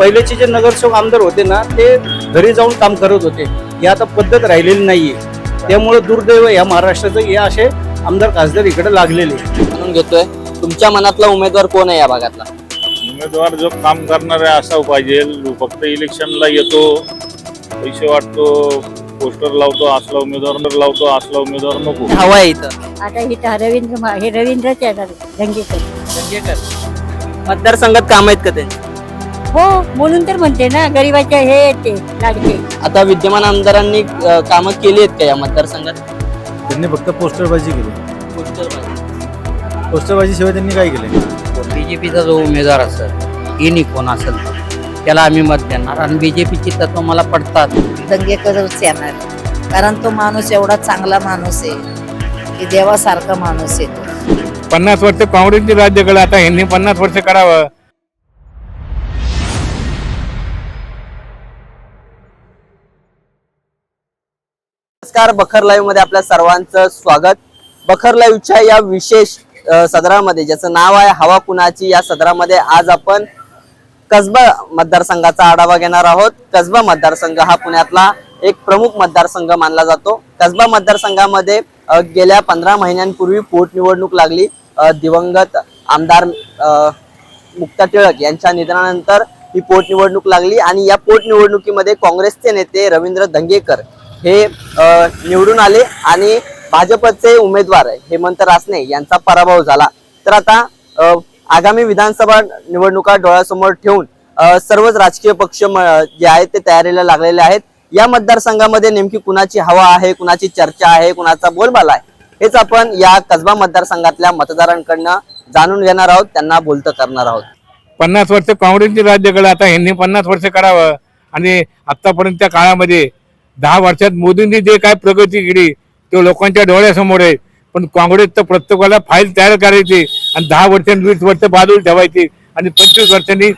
पहिलेचे जे नगरसेवक आमदार होते ना ते घरी जाऊन काम करत होते. ही आता पद्धत राहिलेली नाहीये. त्यामुळे दुर्दैव या महाराष्ट्राचं हे असे आमदार खासदार इकडे लागलेले म्हणून घेतोय. तुमच्या मनातला उमेदवार कोण आहे या भागातला? उमेदवार जो काम करणारा असा पाहिजे. फक्त इलेक्शनला येतो पैसे वाटतो पोस्टर लावतो असला उमेदवार लावतो असला उमेदवार नको. हवा आहे इथं. आता ही तर रवींद्र हे रवींद्रच येणार दंगेकर दंगेकर मतदारसंघात काम आहेत का त्यांचे? हो म्हणून तर म्हणते ना गरीबाच्या हे येते लाडके. आता विद्यमान आमदारांनी अं, कामं केली आहेत का या मतदारसंघात? त्यांनी फक्त पोस्टरबाजी केली. पोस्टरबाजी. शिवाय त्यांनी काय केले बीजेपीचा जो उमेदवार असेल इनी कोण असेल त्याला आम्ही मत देणार. आणि बीजेपीची तत्व मला पडतात. दंगेकरच येणार. कारण तो माणूस एवढा चांगला माणूस आहे की देवासारखा माणूस आहे तो. पन्नास वर्ष काँग्रेसचे राज्य केलं आता ह्यांनी पन्नास वर्ष करावं. नमस्कार बखर लाईव्हमध्ये आपल्या सर्वांचं स्वागत. बखर लाईव्हच्या या विशेष सदरामध्ये ज्याचं नाव आहे हवा कुणाची या सदरामध्ये आज आपण कसबा मतदारसंघाचा आढावा घेणार आहोत. कसबा मतदारसंघ हा पुण्यातला एक प्रमुख मतदारसंघ मानला जातो. कसबा मतदारसंघामध्ये गेल्या पंधरा महिन्यांपूर्वी पोटनिवडणूक लागली. दिवंगत आमदार मुक्ता टिळक यांच्या निधनानंतर ही पोटनिवडणूक लागली आणि या पोटनिवडणुकीमध्ये काँग्रेसचे नेते रवींद्र दंगेकर हे निवडून आले आणि भाजपचे उमेदवार हेमंत रासने यांचा पराभव झाला. तर आता आगामी विधानसभा निवडणुका डोळ्यासमोर ठेवून सर्वच राजकीय पक्ष म- जे आहेत ते तयारीला लागलेले आहेत. या मतदारसंघामध्ये नेमकी कुणाची हवा आहे कुणाची चर्चा आहे कुणाचा बोलबाला आहे हेच आपण या कसबा मतदारसंघातल्या मतदारांकडनं जाणून घेणार आहोत त्यांना बोलतं करणार आहोत. पन्नास वर्ष काँग्रेसचे राज्याकडे आता ह्यांनी पन्नास वर्ष करावं. आणि आतापर्यंतच्या काळामध्ये दहा वर्षात मोदींनी जे काय प्रगती केली ते लोकांच्या डोळ्यासमोर आहे. पण काँग्रेस तर प्रत्येकाला फाईल तयार करायची आणि दहा वर्ष वीस वर्ष बाजूला ठेवायची आणि पंचवीस वर्षांनी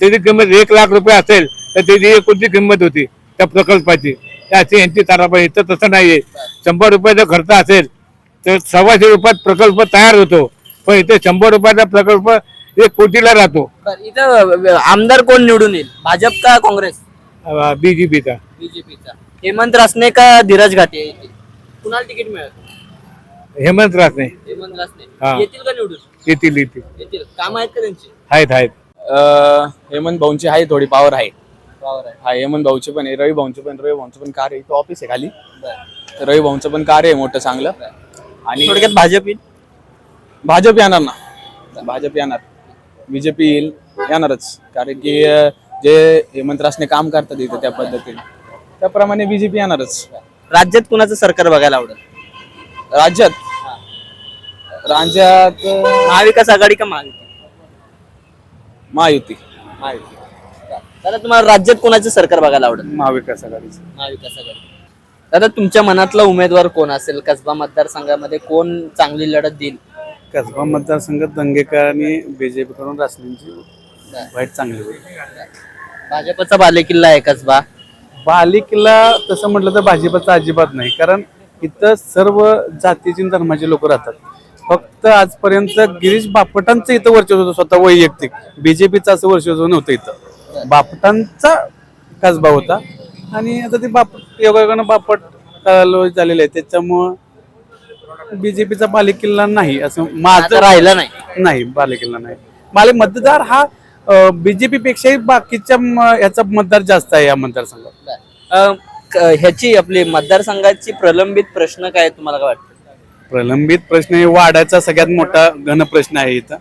त्याची किंमत एक लाख रुपये असेल तर त्याची एकूणची किंमत होती त्या प्रकल्पाची. अशी यांची ताराबाई तर तसं नाहीये. शंभर रुपयाचा खर्च असेल तर सव्वाशे रुपयात प्रकल्प तयार होतो. पण इथे शंभर रुपयाचा प्रकल्प एक कोटीला राहतो. इथं आमदार कोण निवडून येईल? भाजप का काँग्रेस? बीजेपीचा बीजेपीचा हेमंत रासने का धीरज घाटे येतील कुणाला तिकीट मिळेल? हेमंत रासने. हेमंत रासने. हा. येतील का निवडून? येतील येतील. येतील. काम आहेत का त्यांची? आहेत आहेत. अं, हेमंत भाऊंची आहे थोडी पॉवर आहे. वावर आहे. हा हेमंत भाऊचे पण आहे रवी भाऊंचे पण रवी भाऊंचं पण कार्य इथं ऑफिस आहे खाली. तर रवी भाऊंचं पण कार्य आहे मोठं चांगलं. आणि थोडक्यात भाजप येईल? भाजप येणार ना. भाजप येणार. बीजेपी येईल येणारच. कारण की अं, जे हेमंत रासने काम करतात इथं त्या पद्धतीने. त्याप्रमाणे बीजेपी येणारच. राज्यात कुणाचं सरकार बघायला आवडेल? राज्यात? राज्यात अं, महाविकास आघाडी का महायुती? महायुती. दादा तुम्हाला राज्यात कोणाचं सरकार बघायला आवडेल? महाविकास आघाडीचं. महाविकास आघाडी. दादा तुमच्या मनातला उमेदवार कोण असेल? कसबा मतदारसंघामध्ये कोण चांगली लढत देईल? कसबा मतदारसंघात दंगेकर आणि बीजेपी कडून रासनेंची वाईट चांगली होईल. भाजपचा बालेकिल्ला आहे कसबा. बालिकेला तसं म्हटलं तर भाजपचं अजिबात नाही. कारण इथं सर्व जातीची धर्माचे लोक राहतात. फक्त आजपर्यंत गिरीश बापटांचं इथं वर्चस्व होतं स्वतः वैयक्तिक. बीजेपीचं असं वर्चस्व नव्हतं इथं. बापटांचा कसबा होता. आणि आता ते बाप योगायोगानं बापट झालेले आहे त्याच्यामुळं बीजेपीचा बालेकिल्ला नाही असं माझं राहिला नाही. नाही बालेकिल्ला नाही. मला मतदार हा बीजेपी पेक्षाही बाकीच्या म- याचा मतदार जास्त आहे या मतदारसंघात. ह्याची आपली मतदारसंघाची प्रलंबित प्रश्न काय तुम्हाला काय वाटतं? प्रलंबित प्रश्न हे वाड्याचा सगळ्यात मोठा घन प्रश्न आहे इथं.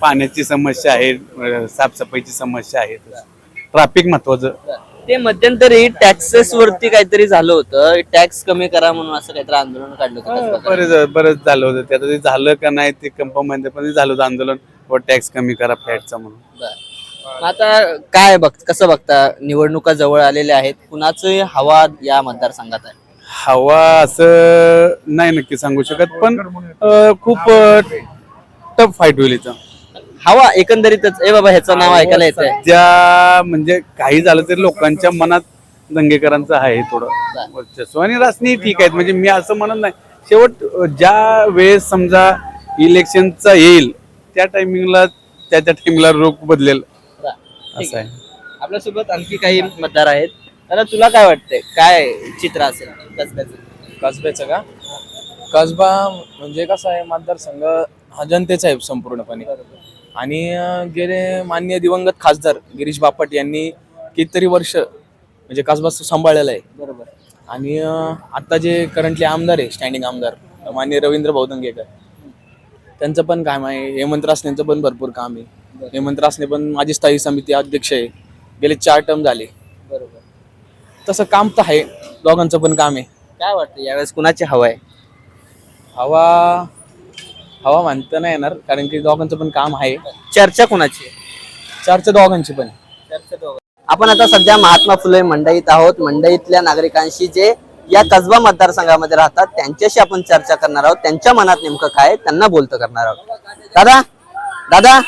पाण्याची समस्या आहे साफसफाईची समस्या आहे. ट्रॅफिक महत्वाचं ते मध्यंतरी टॅक्सेस वरती काहीतरी झालं होतं. टॅक्स कमी करा म्हणून असं काहीतरी आंदोलन काढलं होतं. कसबाला. बरेच बरेच झालं होतं. ते आता ते झालं का नाही ते ते झालं होतं आंदोलन. व टॅक्स कमी करा फॅटचा म्हणून. मग आता काय बघ कसं बघता? निवडणुका जवळ आलेल्या आहेत. कुणाचं हवा या मतदारसंघात आहे. हवा असं नाही नक्की सांगू शकत पण अं, खूप टफ फाईट होईल इथं. हवा एकंदरीतच ए बाबा ह्याचं नाव ऐकायला येतंय. ज्या म्हणजे काही झालं तरी लोकांच्या मनात दंगेकरांचं आहे थोडं वर्चस्व. आणि रासनी ठीक आहेत म्हणजे मी असं म्हणत नाही. शेवट अं, ज्या वेळेस समजा इलेक्शनचा येईल त्या टायमिंगला त्या त्या टायमिंगला रोख बदलेल असं आहे. आपल्यासोबत आणखी काही मतदार आहेत. दादा तुला काय वाटतंय? काय चित्र असेल कसब्याचं? कसब्याचं का? कसबा म्हणजे कसं आहे मतदारसंघ हा जनतेचा आहे संपूर्णपणे. आणि अं, गेले मान्य दिवंगत खासदार गिरीश बापट यांनी कितीतरी वर्ष म्हणजे कसबा सांभाळलेला आहे. बरोबर. आणि अं, आता जे करंटली आमदार आहे स्टँडिंग आमदार मान्य रवींद्र भाऊदंगेकर त्यांचं पण काम आहे. हेमंत रासनेंचं पण भरपूर काम आहे. हेमंत रासने पण माझी स्थायी समिती अध्यक्ष आहे. गेले चार टर्म झाले. बरोबर. तसं काम तर आहे. दोघांचं पण काम आहे. काय वाटतं यावेळेस कुणाची हवा आहे? हवा हवा म्हणता नाही येणार कारण की दोघांचं पण काम आहे. चर्चा कुणाची आहे? चारच्या दोघांची पण. आपण आता सध्या महात्मा फुले मंडईत आहोत. मंडईतल्या नागरिकांशी जे या कसबा मतदारसंघामध्ये राहतात. त्यांच्याशी आपण चर्चा करणार आहोत. त्यांच्या मनात नेमकं काय त्यांना बोलतं करणार आहोत. दादा दादा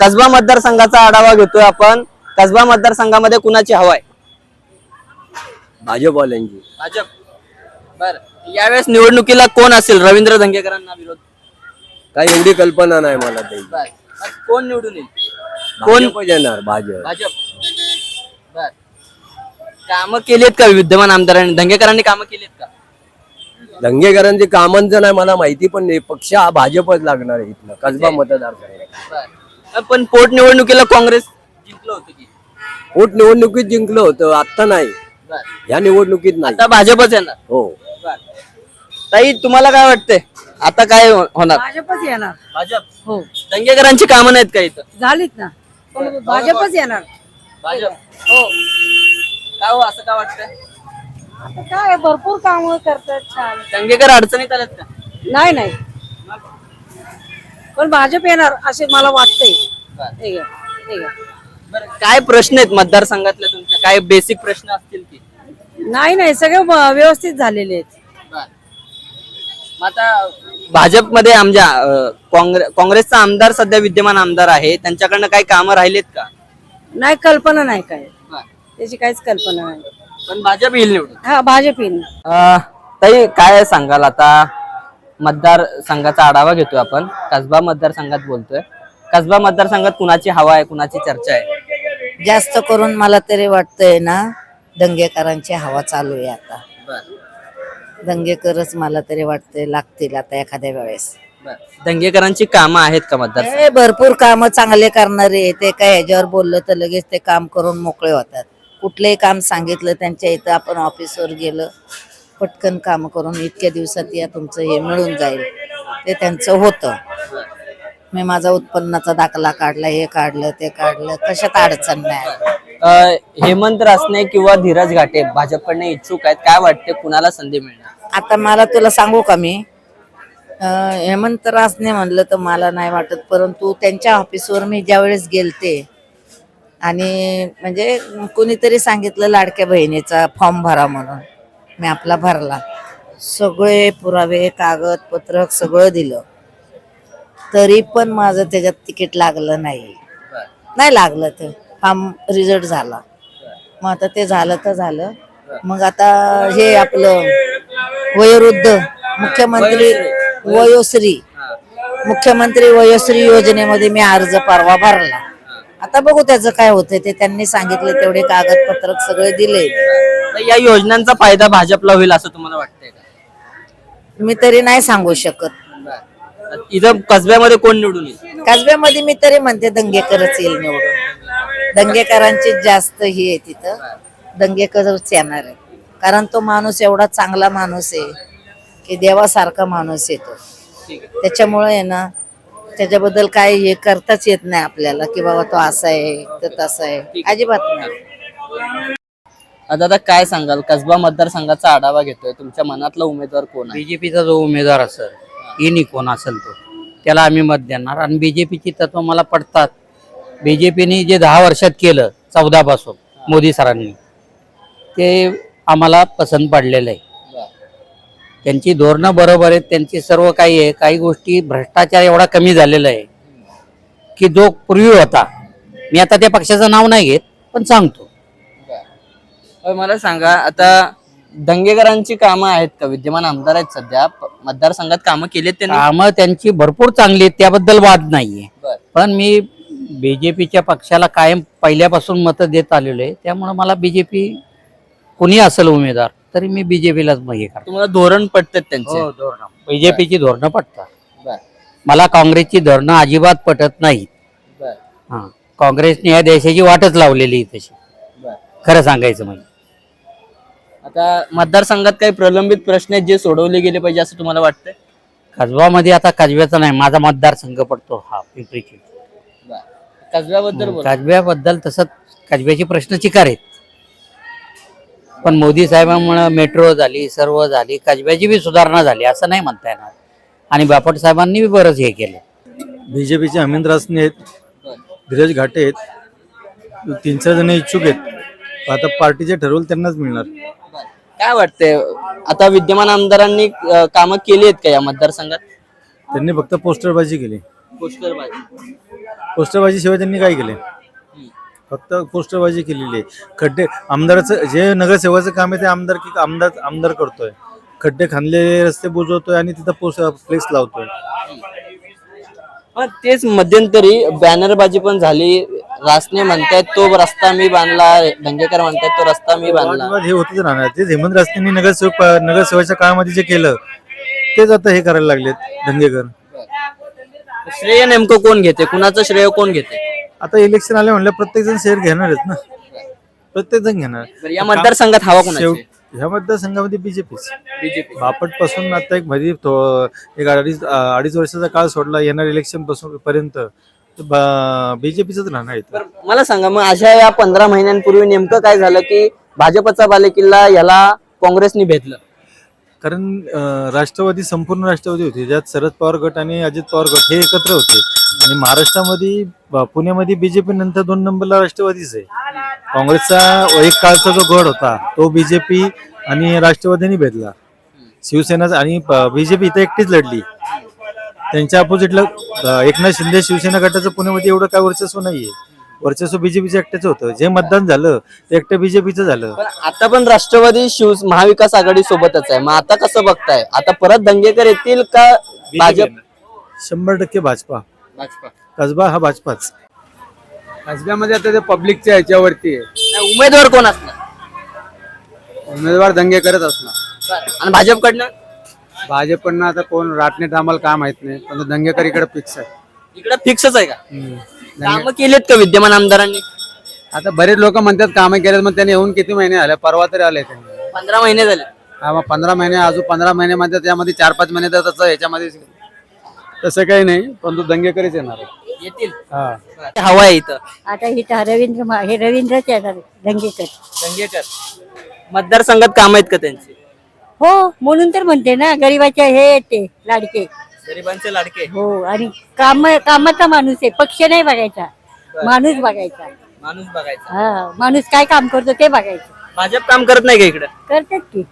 कसबा मतदारसंघाचा आढावा घेतोय आपण. कसबा मतदारसंघामध्ये कुणाची हवा आहे? भाजपवाल्यांची. भाजप. बर. यावेळेस निवडणुकीला कोण असेल? रवींद्र धंगेकरांना विरोध. काही एवढी कल्पना नाही मला बर. कोण निवडून येईल? कोण कोण येणार भाजप. भाजप. कामं केलीत का विद्यमान आमदारांनी? धंगेकरांनी कामं केलीत का? दंगेकरांची कामांचं नाही मला माहिती पण नाही. पक्ष हा भाजपच लागणार आहे इथलं कसबा मतदारसंघ बर. पण पोटनिवडणुकीला काँग्रेस जिंकलं होतं की? पोट निवडणुकीत जिंकलं होतं. आता नाही. बर. या निवडणुकीत नाही. आता भाजपच येणार. हो. बर. ताई तुम्हाला काय वाटतंय? आता काय हो- होणार? भाजपच येणार. भाजप? हो. दंगेकरांची कामं नाहीत का इथं? झालीत ना. पण भाजपच येणार. भाजप. हो. काय हो असं का वाटतंय? आता काय भरपूर काम करतात छान. दंगेकर अडचणीत आल्यात का? नाही नाही. पण भाजप येणार असे मला वाटतंय. बर. ठीक आहे ठीक आहे बरं, काय प्रश्न आहेत मतदारसंघातले तुमच्या? काय बेसिक प्रश्न असतील की? नाही नाही सगळे व्यवस्थित झालेले आहेत. मग आता भाजपमध्ये आमच्या अं, काँग्रे- काँग्रेसचा आमदार सध्या विद्यमान आमदार आहे. त्यांच्याकडनं काही कामं राहिलेत का? नाही कल्पना नाही काय. त्याची काहीच कल्पना नाही. पण भाजप येईल निवडून. हा भाजप येईल. अं, ताई काय सांगाल आता? मतदार संघाचा आढावा घेतोय आपण. कसबा मतदारसंघात बोलतोय. कसबा मतदारसंघात कुणाची हवा आहे कुणाची चर्चा आहे? जास्त करून मला तरी वाटतंय ना दंगेकरांची हवा चालू आहे आता. दंगेकरच मला तरी वाटतंय लागतील आता एखाद्या वेळेस. दंगेकरांची कामं आहेत का मतदार हे भरपूर काम चांगले करणारे ते काय ह्याच्यावर बोललं तर लगेच ते काम करून मोकळे होतात. कुठलंही काम सांगितलं त्यांच्या इथं आपण ऑफिसवर गेलं पटकन काम करून इतक्या दिवसात या तुमचं हे मिळून जाईल. ते त्यांचं होतं. मी माझा उत्पन्नाचा दाखला काढला हे काढलं ते काढलं. कशात अडचण नाही. अं, हेमंत रासने किंवा धीरज घाटे भाजपकडनं इच्छुक आहेत काय वाटते कुणाला संधी मिळणार? आता मला तुला सांगू का मी? अं, हेमंत रासने म्हणलं तर मला नाही वाटत परंतु त्यांच्या ऑफिसवर मी ज्यावेळेस गेलते आणि म्हणजे कोणीतरी सांगितलं लाडक्या बहिणीचा फॉर्म भरा म्हणून. मी आपला भरला. सगळे पुरावे कागदपत्र सगळं दिलं. तरी पण माझं त्याच्यात तिकीट लागलं नाही. नाही लागलं ते. फॉर्म रिझल्ट झाला. मग आता ते झालं तर झालं. मग आता हे आपलं वयोवृद्ध मुख्यमंत्री वयोश्री. मुख्यमंत्री वयोश्री योजनेमध्ये मी अर्ज परवा भरला. आता बघू त्याचं काय होतंय. ते त्यांनी सांगितले तेवढे कागदपत्र सगळे दिले. तर या योजनांचा फायदा भाजपला होईल असं तुम्हाला वाटतंय का? मी तरी नाही सांगू शकत. इथं कसब्यामध्ये कोण निवडून येईल? कसब्यामध्ये मी तरी म्हणते दंगेकरच येईल निवडून. दंगेकरांची जास्त ही आहे तिथं. दंगेकरच येणार आहे. कारण तो माणूस एवढा चांगला माणूस आहे की देवासारखा माणूस येतो त्याच्यामुळे आहे ना त्याच्याबद्दल काय हे करताच येत नाही आपल्याला की बाबा तो असा आहे तर तसा आहे. अजिबात नाही. आता काय सांगाल? कसबा मतदारसंघाचा आढावा घेतोय. तुमच्या मनातला उमेदवार कोण आहे? बीजेपीचा जो उमेदवार असेल इनी कोण असेल तो त्याला आम्ही मत देणार. आणि बीजेपीची तत्व मला पडतात बीजेपीने जे दहा वर्षात केलं चौदा पासून मोदी सरांनी ते आम्हाला पसंत पडलेलं आहे. त्यांची धोरणं बरोबर आहेत त्यांची सर्व काही आहे. काही गोष्टी भ्रष्टाचार एवढा कमी झालेला आहे की जो पूर्वी होता. मी आता त्या पक्षाचं नाव नाही घेत पण सांगतो. मला सांगा आता दंगेकरांची कामं आहेत का? विद्यमान आमदार आहेत सध्या. प- मतदारसंघात कामं केलीत त्यांनी. कामं त्यांची भरपूर चांगली आहेत त्याबद्दल वाद नाहीये. बरं. पण मी बीजेपीच्या पक्षाला कायम पहिल्यापासून मतं देत आलेलो आहे. त्यामुळे मला बीजेपी कोणी असेल उमेदवार तरी मी बीजेपीलाच हे करतो तुम्हाला धोरण पटतात त्यांचे बीजेपीची धोरणं पटतात बर. मला काँग्रेसची धोरणं अजिबात पटत नाहीत बर. हा काँग्रेसने या देशाची वाटच लावलेली आहे तशी बर. खरं सांगायचं म्हणजे आता मतदारसंघात काही प्रलंबित प्रश्न आहेत जे सोडवले गेले पाहिजे असं तुम्हाला वाटतंय कसबामध्ये आता कसब्याचा नाही माझा मतदारसंघ पडतो हा पिंपरी चिंचवड. कसब्याबद्दल बोला. कसब्याबद्दल तसं कसब्याचे प्रश्न चिकार आहेत पण मोदी साहेबांमुळे मेट्रो झाली सर्व झाली कसब्याची बी सुधारणा झाली असं नाही म्हणता येणार. आणि बापट साहेबांनी बी बरंच हे केलं. बीजेपीचे अमित रासने आहेत धीरज घाटे आहेत तीन चार जण इच्छुक आहेत. आता पार्टीचे ठरवलं त्यांनाच मिळणार. काय वाटतंय? आता विद्यमान आमदारांनी अं, कामं केली आहेत का या मतदारसंघात? त्यांनी फक्त पोस्टरबाजी केली. पोस्टर पोस्टरबाजी. शिवाय त्यांनी काय केले? फक्त पोस्टरबाजी केलेली आहे. खड्डे आमदाराचं जे नगरसेवाचं काम आहे ते आमदार की आमदार आमदार करतोय. खड्डे खांदलेले रस्ते बुजवतोय आणि तिथं पोस्ट फ्लेक्स लावतोय. हा, तेच मध्यंतरी बॅनरबाजी पण झाली. रासने म्हणतायत तो रस्ता मी बांधला दंगेकर म्हणतायत तो रस्ता मी बांधला वादविवाद हे होतच राहणार. तेच हेमंत रासनेंनी नगरसेवक नगरसेवाच्या काळामध्ये जे केलं तेच आता हे करायला लागलेत दंगेकर श्रेय नेमकं कोण घेते? कुणाचं श्रेय कोण घेते? आता इलेक्शन आले म्हणलं प्रत्येक जण शेअर घेणारच ना? प्रत्येक जण घेणार. बरं, या मतदारसंघात हवा शेवट कोणाची ह्या मतदारसंघामध्ये बीजेपीच बीजेपी बापटपासून आता एक मध्ये थो- एक अडीच अडीच वर्षाचा काळ सोडला येणार इलेक्शनपासून पर्यंत. बीजेपीच राहणार इथं. बरं मला सांगा मग अशा या पंधरा महिन्यांपूर्वी नेमकं काय झालं की भाजपचा बालेकिल्ला याला काँग्रेसनी भेटलं? कारण अं, राष्ट्रवादी संपूर्ण राष्ट्रवादी होती ज्यात शरद पवार गट आणि अजित पवार गट हे एकत्र होते. आणि महाराष्ट्रामध्ये पुण्यामध्ये बीजेपी नंतर दोन नंबरला राष्ट्रवादीच आहे. काँग्रेसचा एक काळचा जो गड होता तो बीजेपी आणि राष्ट्रवादीने भेटला. शिवसेना आणि बीजेपी इथं एकटीच लढली. त्यांच्या अपोजिटला एकनाथ शिंदे शिवसेना गटाचं पुण्यामध्ये एवढं काय वर्चस्व नाहीये. वर्चस्व बीजेपीचं एकट्याचं होतं. जे मतदान झालं ते एकटं बीजेपीचं झालं. पण आता पण राष्ट्रवादी शिव महाविकास आघाडी सोबतच आहे. मग आता कसं बघताय? आता परत दंगेकर येतील का भाजप? शंभर टक्के भाजपा. कसबा हा भाजपाच. कसब्यामध्ये आता ते पब्लिकच्या ह्याच्यावरती आहे. नाही, उमेदवार कोण असणार? उमेदवार दंगे करत असणार आणि भाजपकडनं? भाजपकडनं आता कोण राटणे आम्हाला काय माहीत नाही पण दंगेकर इकडे फिक्स आहे. इकडे फिक्सच आहे का? हम्म. कामं केलेत का विद्यमान आमदारांनी? आता बरेच लोक म्हणतात कामं केलेत मग त्यांनी येऊन किती महिने आले परवा तरी आले त्यांनी पंधरा महिने झाले. हा मग पंधरा महिने अजून पंधरा महिन्यामध्ये त्यामध्ये चार पाच महिने तर तसं याच्यामध्ये तसं काही नाही पण तो दंगेकरीच येणार आहे. येतील? हा. हवा आहे इथं? आता इथं रवींद्र मा- हे रवींद्रच येणार दंगेकर. दंगेकर. मतदारसंघात काम आहेत का त्यांची? हो म्हणून तर म्हणते ना गरीबाचे हे ते लाडके. गरिबांचे लाडके. हो आणि काम कामाचा माणूस आहे पक्ष नाही बघायचा. माणूस बघायचा. माणूस बघायचा. हा माणूस काय काम करतो ते बघायचं. भाजप काम करत नाही का इकडे? करतात की.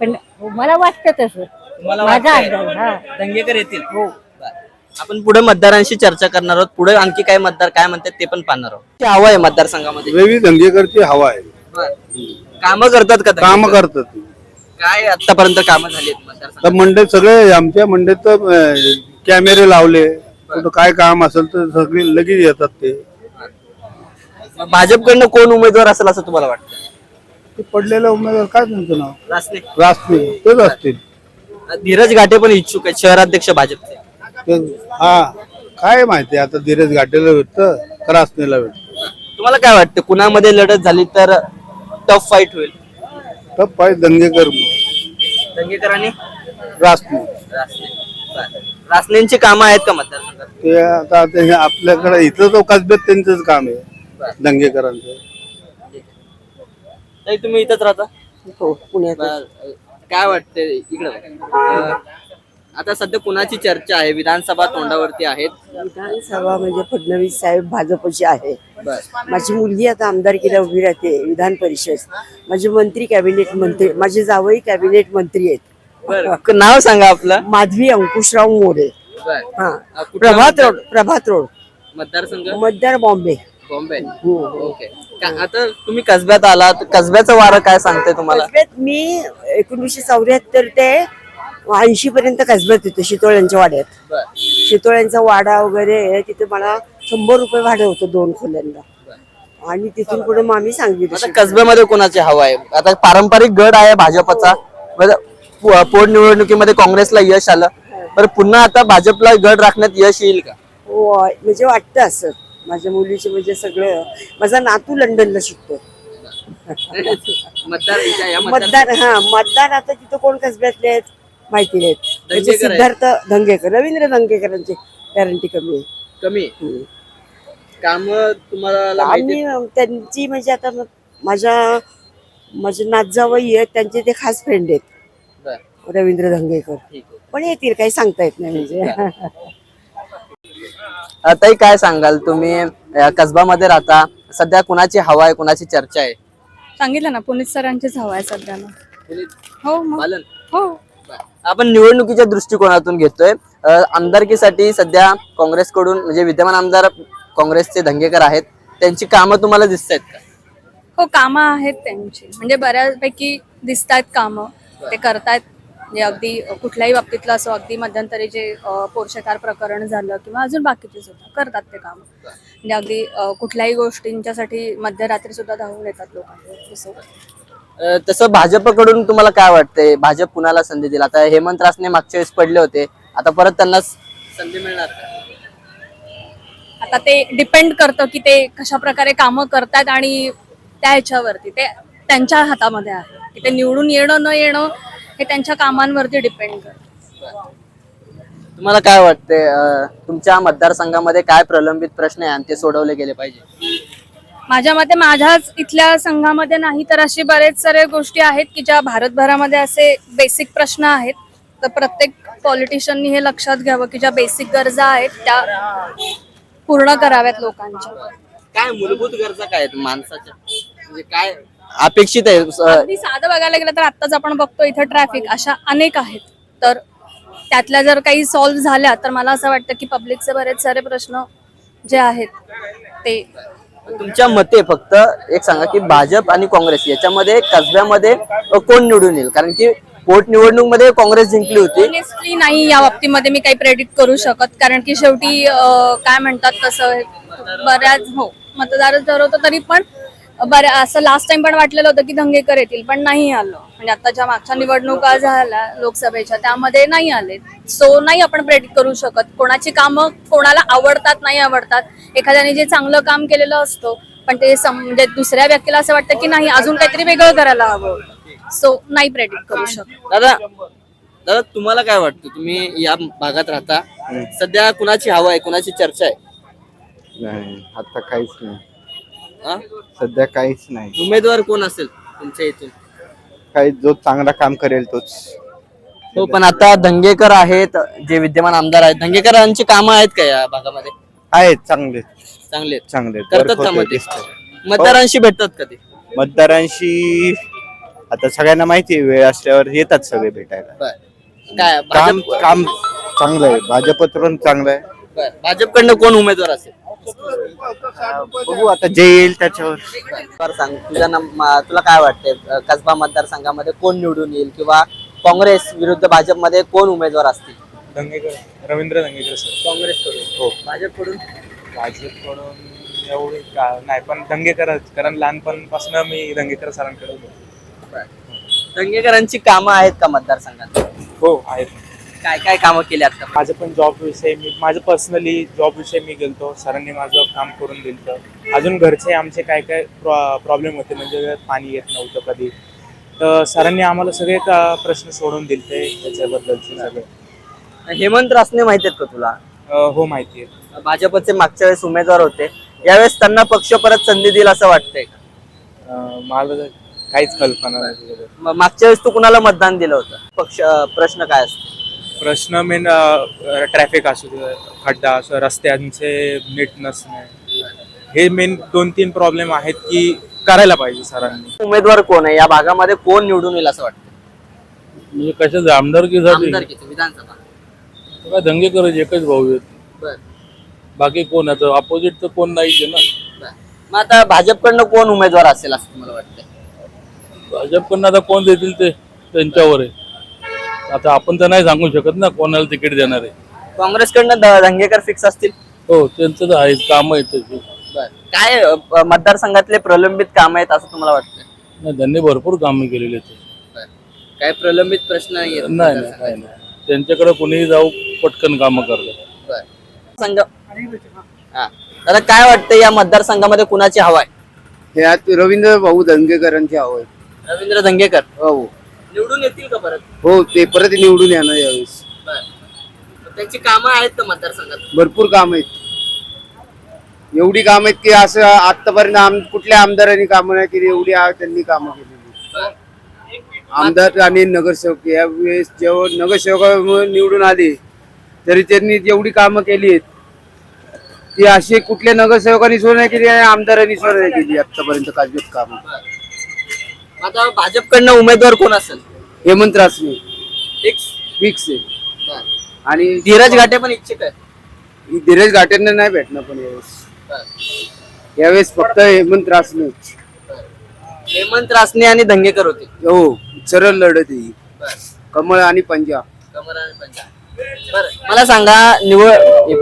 पण मला वाटतं तसं. तुम्हाला माझा वाटतंय? अंदाज हा. दंगेकर येतील. हो. आपण पुढे मतदारांशी चर्चा करणार आहोत. पुढे आणखी काय मतदार काय म्हणतात ते पण पाहणार आहोत. ते हवं आहे मतदारसंघामध्ये. वेगळी दंगेकरची हवा आहे. काम करतात का काम दंगेकर? करतात. काय आतापर्यंत कामं झाली आहेत मतदारसंघात? तर मंडईत सगळे आमच्या तर अं, कॅमेरे लावले. कुठं काय काम असेल तर सगळे लगेच येतात ते. मग भाजपकडनं कोण उमेदवार असेल असं तुम्हाला वाटतं? ते पडलेलं उमेदवार काय त्यांचं नाव? रासने. रासने. तेच असतील. धीरज घाटे पण इच्छुक आहेत शहराध्यक्ष भाजपचे. ते हा काय माहिती आता धीरज घाटेला भेटतं का रासनेला भेटतं तुम्हाला काय वाटतं कुणामध्ये लढत झाली तर टफ फाईट होईल? तर पाय दंगेकर. दंगेकर आणि रासने. रासने. बरं. रासनेंची कामं आहेत का मतदारसंघात? ते आता ते आपल्याकडे इथं तो कसब्यात त्यांचंच काम आहे दंगेकरांचं. ताई, तुम्ही इथंच राहता? हो पुण्यात बरं. काय वाटतंय इकडं? अं, आता सध्या कुणाची चर्चा आहे? विधानसभा तोंडावरती आहेत. विधानसभा म्हणजे फडणवीस साहेब भाजपचे आहे. बरं. माझी मुलगी आता आमदारकीला उभी राहते विधान परिषद. माझे मंत्री कॅबिनेट मंत्री माझे जावई कॅबिनेट मंत्री आहेत. बरं. क- नाव सांगा आपलं. माधवी अंकुशराव मोरे. बरं. हा. अं, कुठलं प्रभात रोड प्रभात रोड. मतदारसंघ? मतदार बॉम्बे. बॉम्बे. हो. ओके. का- आता तुम्ही कसब्यात आलात कसब्याचं वारं काय सांगते तुम्हाला? कसब्यात मी एकोणीसशे चौऱ्याहत्तर ते ऐंशी पर्यंत कसबत येतो शितोळ्यांच्या वाड्यात. शितोळ्यांचा वाडा वगैरे तिथे मला शंभर रुपये भाडं होतं दोन खोल्यांना. आणि तिथून पुढे मग आम्ही सांगितलं आता कसब्यामध्ये कोणाची हवा आहे? आता पारंपरिक गड आहे भाजपचा. बरं, पो- पोटनिवडणुकीमध्ये काँग्रेसला यश आलं. तर पुन्हा आता भाजपला गड राखण्यात यश येईल का? हो म्हणजे वाटतं असं. माझ्या मुलीचे म्हणजे सगळं. माझा नातू लंडनला शिकतो मतदार हा मतदार आता तिथं कोण कसब्यातले आहेत? माहिती नाहीत. म्हणजे. सिद्धार्थ धंगेकर रवींद्र धंगेकरांची गॅरंटी कमी आहे. कमी? काम तुम्हाला माहिती आम्ही त्यांची म्हणजे आता म- माझ्या माझे नातजावई आहेत त्यांचे ते खास फ्रेंड आहेत. बरं, रवींद्र धंगेकर ठीक आहे. पण येतील काही सांगता येत नाही म्हणजे. ताई काय सांगाल? तुम्ही अं, कसबामध्ये राहता. सध्या कुणाची हवा आहे कुणाची चर्चा आहे? सांगितलं ना पुनीत सरांचीच हवा आहे सध्याला हो मग. हो. आपण निवडणुकीच्या दृष्टिकोनातून घेतोय. आमदारकीसाठी सध्या काँग्रेसकडून म्हणजे विद्यमान आमदार काँग्रेसचे धंगेकर आहेत. त्यांची कामं तुम्हाला दिसत आहेत का? हो कामं आहेत त्यांची. म्हणजे बऱ्यापैकी दिसत आहेत कामं. ते करतायत. म्हणजे अगदी कुठल्याही बाबतीतलं असो अगदी मध्यंतरी जे पोरशेकार प्रकरण झालं किंवा अजून बाकीचे सुद्धा करतात ते काम. म्हणजे अगदी कुठल्याही गोष्टींच्यासाठी मध्यरात्री सुद्धा धावून येतात अं, तसं भाजपकडून तुम्हाला काय वाटतंय? भाजप कुणाला संधी दिला आता हेमंत रासने मागच्या वेळेस पडले होते. आता परत त्यांना संधी मिळणार का? आता ते डिपेंड करतं की ते कशा प्रकारे कामं करतात आणि त्या ह्याच्यावरती ते त्यांच्या हातामध्ये आहे. की ते निवडून येणं न येणं हे त्यांच्या कामांवरती डिपेंड करतं. तुम्हाला काय वाटतंय अं, तुमच्या मतदारसंघामध्ये काय प्रलंबित प्रश्न आहे आणि ते सोडवले गेले पाहिजे? माझ्या मते माझ्याच इथल्या संघामध्ये नाही तर अशी बरेच सारे गोष्टी आहेत की ज्या भारतभरामध्ये असे बेसिक प्रश्न आहेत. तर प्रत्येक पॉलिटिशियननी हे लक्षात घ्यावं की ज्या बेसिक गरजा आहेत त्या पूर्ण कराव्यात लोकांच्या. काय मूलभूत गरजा काय आहेत माणसाच्या? म्हणजे काय अपेक्षित आहे स- अगदी साधं बघायला गेलं तर आत्ताच आपण बघतो इथं ट्रॅफिक अशा अनेक आहेत. तर त्यातल्या जर काही सॉल्व्ह झाल्या तर मला असं वाटतं की पब्लिकचे बरेच सारे प्रश्न जे आहेत ते तुमच्या मते फक्त एक सांगा की भाजप आणि काँग्रेस याच्यामध्ये कसब्यामध्ये अ, कोण निवडून येईल? कारण की पोटनिवडणूकमध्ये काँग्रेस जिंकली होती. ऑनेस्टली नाही या बाबतीमध्ये मी काही प्रेडिक्ट करू शकत. कारण की शेवटी अं, काय म्हणतात तसं बऱ्याच हो मतदारच ठरवतो तरी पण बऱ्या असं लास्ट टाइम पण वाटलेलं होतं की दंगेकर येतील पण नाही आलं. म्हणजे आता ज्या मागच्या निवडणुका झाल्या लोकसभेच्या त्यामध्ये नाही आले. सो नाही आपण प्रेडिक्ट करू शकत. कोणाची कामं कोणाला आवडतात नाही आवडतात. एखाद्याने जे चांगलं काम केलेलं असतो पण ते म्हणजे दुसऱ्या व्यक्तीला असं वाटतं की नाही अजून काहीतरी वेगळं करायला हवं. सो नाही प्रेडिक्ट करू शकत. दादा दादा तुम्हाला काय वाटतं? तुम्ही या भागात राहता. सध्या कुणाची हवा आहे कुणाची चर्चा आहे? नाही आता काहीच नाही. हा? सध्या काहीच नाही. उमेदवार कोण असेल तुमच्या इथून? काही जो चांगला काम करेल तोच. हो पण आता दंगेकर आहेत जे विद्यमान आमदार आहेत. दंगेकरांची कामं आहेत का या भागामध्ये? आहेत चांगले चांगले आहेत. चांगले करतात का ते मतदारांशी भेटतात का ते मतदारांशी आता सगळ्यांना माहिती आहे वेळ असल्यावर येतात सगळे भेटायला. बर. काय काम भाजप काम चांगलं आहे. भाजपत पण चांगलं आहे. बर. भाजपकडनं कोण उमेदवार असेल? बघू आता जे येईल त्याच्यावर. बरं सांग तुझ्या तुला काय वाटतंय? अ, कसबा मतदारसंघामध्ये कोण निवडून येईल किंवा काँग्रेस विरुद्ध भाजपमध्ये कोण उमेदवार असतील? दंगेकर रवींद्र दंगेकर सर. काँग्रेसकडून हो. भाजपकडून? भाजपकडून एवढे का नाही पण दंगेकरच कारण लहानपणापासून मी दंगेकर सरांकडे. दंगेकरांची कामं आहेत का मतदारसंघात? हो आहेत. काय काय कामं केली आता माझं पण जॉब विषयी मी माझं पर्सनली जॉब विषयी मी गेलतो. सरांनी माझं काम करून दिलं अजून घरचे आमचे काय काय प्रॉब्लेम होते म्हणजे पाणी येत नव्हतं कधी. तर सरांनी आम्हाला सगळे प्रश्न सोडून दिलते त्याच्याबद्दलचे सगळे. हेमंत रासने माहिती आहेत का तुला? हो माहिती आहे. भाजपचे मागच्या वेळेस उमेदवार होते. यावेळेस त्यांना पक्ष परत संधी देईल असं वाटतंय मला काहीच कल्पना नाही. मागच्या वेळेस तू कुणाला मतदान दिलं होतं? पक्ष प्रश्न काय असतो? प्रश्न मेन ट्रॅफिक असू दे, खड्डा असो रस्त्यांचे नीट नसणे हे मेन दोन तीन प्रॉब्लेम आहेत की करायला पाहिजे सरांनी. उमेदवार कोण आहे? या भागामध्ये कोण निवडून येईल असं वाटतं? म्हणजे कशाचं? आमदारकीसाठी. आमदारकीचं विधानसभा. काय दंगेकर एकच भाऊ आहेत. बर. बाकी कोण आहे? अपोजिट तर कोण नाहीच आहे ना. बर. मग आता भाजपकडनं कोण उमेदवार असेल असं तुम्हाला वाटतं भाजपकडनं आता कोण देतील ते? त्यांच्यावर आहे. आता आपण तर नाही सांगू शकत ना कोणाला तिकीट देणार आहे. काँग्रेसकडनं द- धंगेकर फिक्स असतील. हो त्यांचं तर आहे काम आहे त्याची. काय अ, मतदारसंघातले प्रलंबित काम आहेत असं तुम्हाला वाटतं नाही त्यांनी भरपूर कामं केलेली आहेत. काय प्रलंबित प्रश्न नाही नाही नाही नाही, नाही. त्यांच्याकडे कुणीही जाऊ पटकन कामं करतात संघ हा. दादा काय वाटतं या मतदारसंघामध्ये कुणाची हवा आहे? यात रवींद्र भाऊ धंगेकरांची हवं आहे. रवींद्र धंगेकर हो. निवडून येतील का परत? हो ते परत निवडून येणार यावेळेस. त्यांची कामं आहेत का मतदारसंघात? भरपूर काम आहेत. एवढी काम आहेत की असं आतापर्यंत आम कुठल्या आमदारांनी कामं नाही केली एवढी आ- त्यांनी कामं केलेली आमदार आणि नगरसेवक या वेळेस जेव्हा नगरसेवक निवडून आले तरी त्यांनी जेवढी कामं केली आहेत ती अशी कुठल्या नगरसेवकांनी सुद्धा नाही केली आणि आमदारांनी सुद्धा नाही केली आतापर्यंत काजबीत कामं. आता भाजपकडनं उमेदवार कोण असेल? हेमंत रासने. फिक्स फिक्स आहे. आणि धीरज घाटे पण इच्छुक आहे धीरज घाटेंना नाही भेटणार पण यावेळेस. यावेळेस फक्त हेमंत रासने. हेमंत रासने आणि धंगेकर होते. हो सरळ लढत आहे ही. कमळ आणि पंजा. बरं, मला सांगा निवड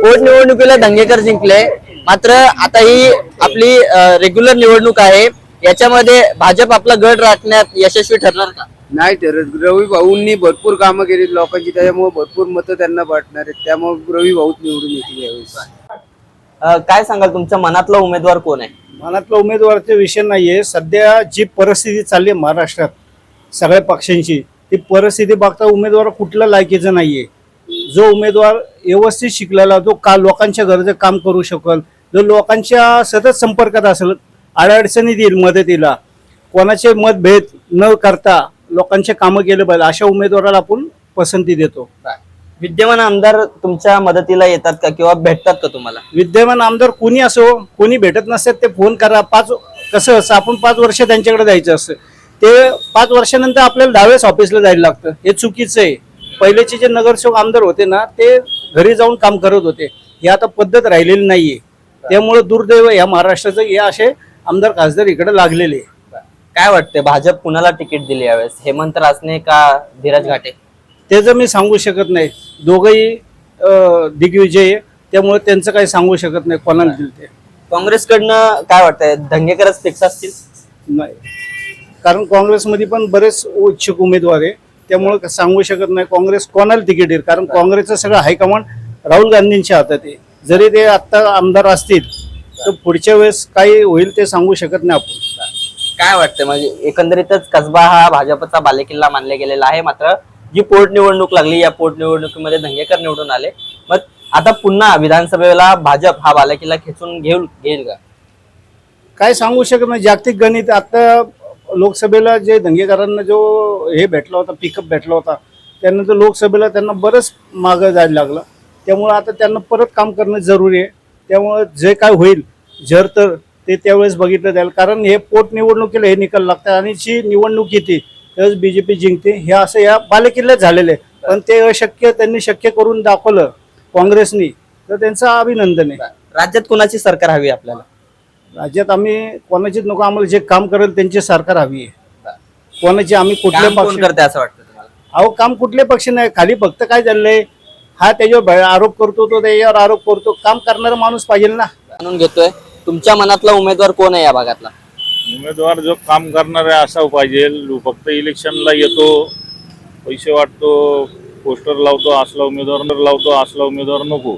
पोटनिवडणुकीला धंगेकर जिंकले मात्र आता ही आपली रेग्युलर निवडणूक आहे. याच्यामध्ये भाजप आपला गड राखण्यात यशस्वी ठरणार का? नाही ठरत. रवी भाऊंनी भरपूर कामं केली लोकांची त्याच्यामुळे भरपूर मतं त्यांना वाटणार आहेत. त्यामुळे रवी भाऊच निवडून येतील यावेळेस. अं, काय सांगाल तुमच्या मनातला उमेदवार कोण आहे? मनातला उमेदवाराचा विषय नाहीये. सध्या जी परिस्थिती चालली आहे महाराष्ट्रात सगळ्या पक्षांची ती परिस्थिती बघता उमेदवार कुठल्या लायकीचा नाहीये. जो उमेदवार व्यवस्थित शिकलेला जो का लोकांच्या गरजा काम करू शकल? जो लोकांच्या सतत संपर्कात असेल अडचणीत येईल मदतीला. कोणाचे मतभेद न करता लोकांचे कामं केले पाहिजे अशा उमेदवाराला आपण पसंती देतो. विद्यमान आमदार तुमच्या मदतीला येतात का किंवा भेटतात का तुम्हाला? विद्यमान आमदार कोणी असो कोणी भेटत नसतात ते फोन करा. पाच कसं असं आपण पाच वर्ष त्यांच्याकडे जायचं असतं. ते पाच वर्षानंतर आपल्याला दहावेच ऑफिसला जायला लागतं. हे चुकीचं आहे. पहिलेचे जे नगरसेवक आमदार होते ना ते घरी जाऊन काम करत होते. ही आता पद्धत राहिलेली नाहीये. त्यामुळे दुर्दैव या महाराष्ट्राचं हे असे आमदार खासदार इकडे लागलेले. आहे. काय वाटते भाजप कुणाला तिकीट दिली यावेळेस? हेमंत रासने का धीरज घाटे? त्याचं मी सांगू शकत नाही. दोघंही अं, दिग्विजय आहे. त्यामुळे त्यांचं काही सांगू शकत नाही कोणाला दिलं ते. काँग्रेसकडनं काय वाटतंय? धंगेकरच फिक्स असतील? नाही. कारण काँग्रेसमध्ये पण बरेच इच्छुक उमेदवार आहे. त्यामुळे सांगू शकत नाही काँग्रेस कोणाला तिकीट देईल. कारण काँग्रेसचं सगळं हायकमांड राहुल गांधींच्या हातात आहे. जरी ते आत्ता आमदार असतील तर पुढच्या वेळेस काय होईल ते सांगू शकत नाही आपण. काय वाटतं म्हणजे एकंदरीतच कसबा हा भाजपचा बालेकिल्ला मानला गेलेला आहे. मात्र जी पोटनिवडणूक लागली या पोटनिवडणुकीमध्ये धंगेकर निवडून आले. मग आता पुन्हा विधानसभेला भाजप हा बालेकिल्ला खेचून घेऊ घेईल का? काय सांगू शकत नाही. जागतिक गणित आता लोकसभेला जे दंगेकरांना जो हे भेटला होता पिकअप भेटला होता त्यानंतर लोकसभेला त्यांना बरंच मागं जायला लागलं. त्यामुळे आता त्यांना परत काम करणं जरुरी आहे. त्यामुळे जे काय होईल जर तर ते त्यावेळेस बघितलं जाईल. कारण हे पोटनिवडणुकीला हे निकाल लागतात आणि जी निवडणूक येते त्यावेळेस बीजेपी जिंकते. हे असं या बालेकिल्ल्यात झालेलं आहे. पण ते अशक्य त्यांनी शक्य करून दाखवलं काँग्रेसनी तर त्यांचं अभिनंदन आहे. राज्यात कुणाची सरकार हवी आपल्याला? राज्यात आम्ही कोणाचीच नको आम्हाला जे काम करेल त्यांची सरकार हवी आहे. कोणाची आम्ही कुठल्या पक्ष करते असं वाटतं अहो काम कुठले पक्ष नाही खाली फक्त काय चाललंय हा त्याच्यावर आरोप करतो तो त्याच्यावर आरोप करतो. काम करणारा माणूस पाहिजे ना. म्हणून घेतोय. तुमच्या मनातला उमेदवार कोण आहे या भागातला? उमेदवार जो काम करणारा असा पाहिजे. फक्त इलेक्शनला येतो. पैसे वाटतो. पोस्टर लावतो. असला उमेदवार लावतो. असला उमेदवार नको.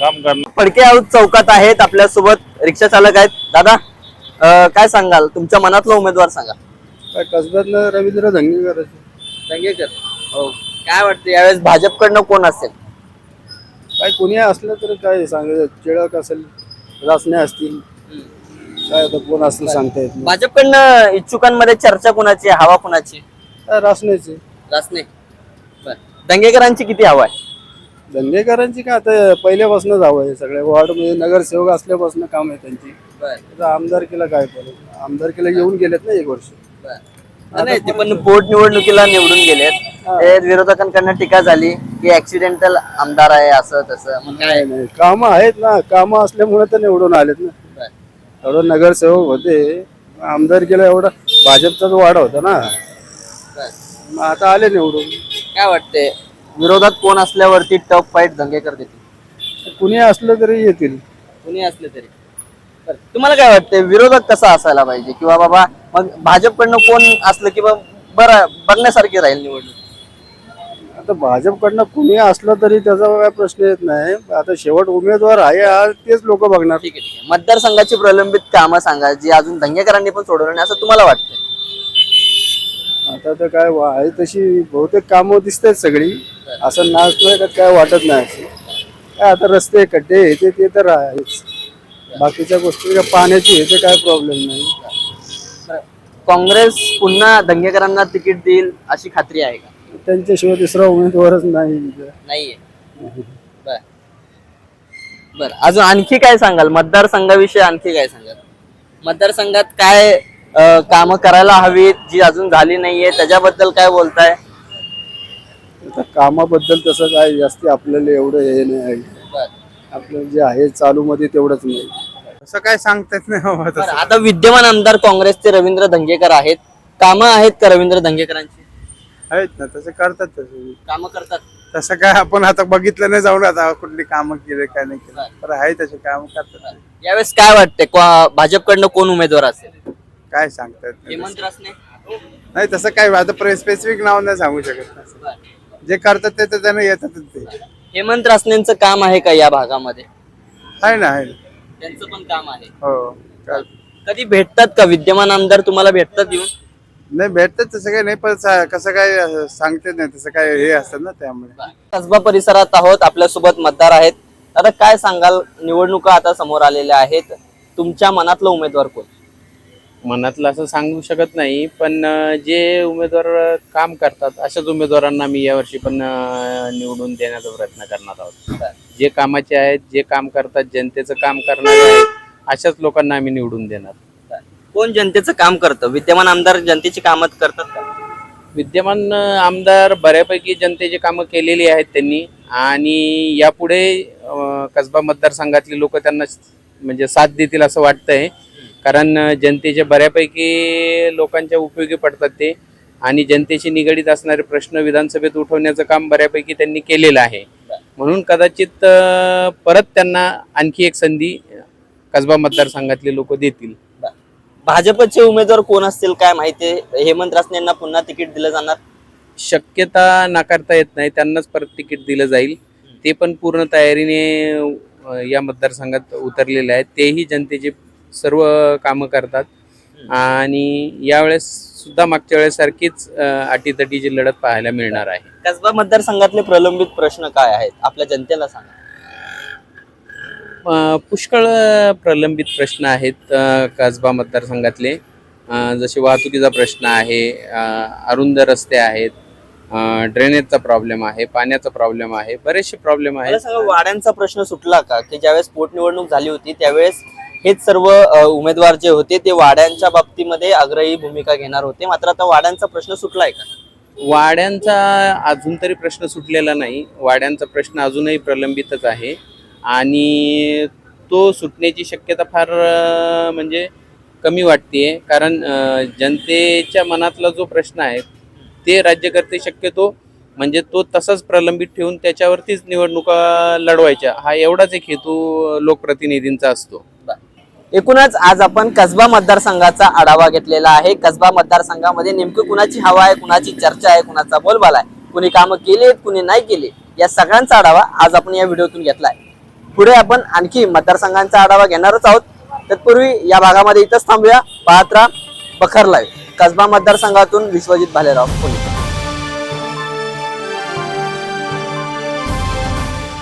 काम करणार. फडके आऊत चौकात आहेत. आपल्यासोबत रिक्षा चालक आहेत. दादा अं, काय सांगाल? तुमच्या मनातला उमेदवार सांगा. काय कसब्यातलं रवींद्र धंगेकर धंगेकर? हो. काय वाटतं यावेळेस भाजपकडनं कोण असेल? काय कोणी असलं तर काय सांग टिळक असेल रासने असतील. काय आता कोण असेल सांगता येत भाजपकडनं इच्छुकांमध्ये चर्चा कुणाची आहे? हवा कुणाची नाही रासनेचे. रासने. दंगेकरांची किती हवा आहे? धंगेकरांची काय आता पहिल्यापासूनच हवं आहे सगळ्या वॉर्डमध्ये नगरसेवक असल्यापासून काम आहे त्यांची. आता आमदारकीला काय आमदारकीला येऊन गेलेत ना एक वर्ष. नाही ते पण पोटनिवडणुकीला निवडून गेलेत. ते विरोधकांकडनं टीका झाली की ऍक्सिडेंटल आमदार आहे असं तसं. मग काय नाही कामं आहेत ना कामं असल्यामुळे तर निवडून आलेत ना. एवढं नगरसेवक होते आमदारकीला एवढा भाजपचाच वाढ होता ना. मग आता आले निवडून. काय वाटते विरोधात कोण असल्यावरती टफ फाईट दंगेकर देतील? कुणी असलं तरी येतील. कुणी असले तरी. बरं. तुम्हाला काय वाटते विरोधक कसा असायला पाहिजे? किंवा बाबा मग भाजपकडनं कोण असलं किंवा बरं बघण्यासारखी राहील निवडणूक? आता भाजपकडनं कुणी असलं तरी त्याचा काय प्रश्न येत नाही. आता शेवट उमेदवार आहे हा तेच लोक बघणार. ठीक आहे ठीक आहे. मतदारसंघाची प्रलंबित कामं सांगा जी अजून दंगेकरांनी पण सोडवलं नाही असं तुम्हाला वाटतं आता तर काय वा- आहे तशी बहुतेक कामं दिसतात सगळी. असं नाच नाही का काय वाटत नाही. काय आता रस्ते खड्डे हे ते ते तर आहेच. बाकीच्या गोष्टी काय पाण्याची हे ते काय प्रॉब्लेम नाही. काँग्रेस पुन्हा दंगेकरांना तिकीट देईल अशी खात्री आहे का? त्यांच्याशिवाय दुसरा उमेदवारच नाही इथं. नाहीये. बर. बर. अजून आणखी काय सांगाल? मतदारसंघाविषयी आणखी काय सांगाल? मतदारसंघात काय काम करायला हवीत जी अजून झाली नाहीये त्याच्याबद्दल काय बोलताय? आता कामाबद्दल तसं काय जास्ती आपल्याला एवढं हे नाही. आहे. बर. आपलं जे आहे चालू मध्ये तेवढंच नाही. असं काय सांगतात नाही बाबा बरं, तसं. आता विद्यमान आमदार काँग्रेसचे रवींद्र धंगेकर आहेत. कामं आहेत का रवींद्र धंगेकरांची आहेत ना तसं करतात तसं. कामं करतात. तसं काय आपण आता बघितलं नाही जाऊन आता कुठली कामं केले काय नाही केलं. तर आहे तसे काम करतात. यावेळेस काय वाटते को- भाजपकडनं कोण उमेदवार असेल? काय सांगतात नाही हेमंत तसं. रासने? नाही तसं काय आता स्पेसिफिक नाव नाही सांगू शकत. जे करतात ते तर त्यांना येतातच ते. हेमंत रासनेंचं काम आहे का या भागामध्ये? आहे ना आहे ना. त्यांचं पण काम आहे. हो. चाल- कधी भेटतात का? विद्यमान आमदार तुम्हाला भेटतात येऊन? नाही भेटतात तसं काय नाही पण सा- कसं काय सांगते नाही तसं काय हे असतं ना त्यामुळे. कसबा परिसरात आहोत आपल्यासोबत मतदार आहेत. आता काय सांगाल? निवडणुका आता समोर आलेल्या आहेत. तुमच्या मनातलं उमेदवार कोण? मनातलं असं सांगू शकत नाही पण जे उमेदवार काम करतात अशाच उमेदवारांना मी यावर्षी पण निवडून देण्याचा प्रयत्न करणार आहोत. जे कामाचे आहेत जे काम करतात जनतेचं काम करणारे आहेत अशाच लोकांना आम्ही निवडून देणार. कोण जनतेचं काम करतं? विद्यमान आमदार जनतेची कामं करतात का? विद्यमान आमदार बऱ्यापैकी जनतेची कामं केलेली आहेत त्यांनी. आणि यापुढे कसबा मतदारसंघातली लोक त्यांना म्हणजे साथ देतील असं वाटतंय. कारण जनतेच्या बऱ्यापैकी लोकांच्या उपयोगी पडतात ते. आणि जनतेशी निगडीत असणारे प्रश्न विधानसभेत उठवण्याचं काम बऱ्यापैकी त्यांनी केलेलं आहे. म्हणून कदाचित परत त्यांना आणखी एक संधी कसबा मतदारसंघातले लोक देतील. भाजपचे उमेदवार कोण असतील काय माहिती हेमंत रासने यांना पुन्हा तिकीट दिलं जाणार? शक्यता नाकारता येत नाही. त्यांनाच परत तिकीट दिलं जाईल. ते पण पूर्ण तयारीने या मतदारसंघात उतरलेले आहेत. तेही जनतेचे सर्व कामं करतात. आणि यावेळेस सुद्धा मागच्या वेळेसारखीच अ, अटीतटीची लढत पाहायला मिळणार आहे. कसबा मतदारसंघातले प्रलंबित प्रश्न काय आहेत? आपल्या जनतेला सांगा. पुष्कळ प्रलंबित प्रश्न आहेत कसबा मतदारसंघातले. जसे वाहतुकीचा प्रश्न आहे अरुंद रस्ते आहेत ड्रेनेजचा प्रॉब्लेम आहे पाण्याचा प्रॉब्लेम आहे बरेचसे प्रॉब्लेम सांगा वाड्यांचा प्रश्न सुटला का? की ज्यावेळेस पोटनिवडणूक झाली होती त्यावेळेस हेच सर्व उमेदवार जे होते ते वाड्यांच्या बाबतीमध्ये आग्रही भूमिका घेणार होते. मात्र आता वाड्यांचा प्रश्न सुटलाय का? वाड्यांचा अजून तरी प्रश्न सुटलेला नाही. वाड्यांचा प्रश्न अजूनही प्रलंबितच आहे. आणि तो सुटण्याची शक्यता फार म्हणजे कमी वाटते कारण जनतेच्या मनातला जो प्रश्न आहे ते राज्यकर्ते शक्यतो. म्हणजे तो तसाच प्रलंबित ठेवून त्याच्यावरतीच निवडणुका लढवायच्या. हा एवढाच एक हेतू लोकप्रतिनिधींचा असतो. एकूणच आज आपण कसबा मतदारसंघाचा आढावा घेतलेला आहे. कसबा मतदारसंघामध्ये नेमकं कुणाची हवा आहे कुणाची चर्चा आहे कुणाचा बोलबाला आहे कुणी कामं केली आहेत कुणी नाही केली या सगळ्यांचा आढावा आज आपण या व्हिडिओतून घेतलाय. पुढे आपण आणखी मतदारसंघांचा आढावा घेणारच आहोत. तत्पूर्वी या भागामध्ये इथंच थांबूया. पाहत राहा बखर लाईव्ह कसबा मतदारसंघातून विश्वजित भालेराव पुणे.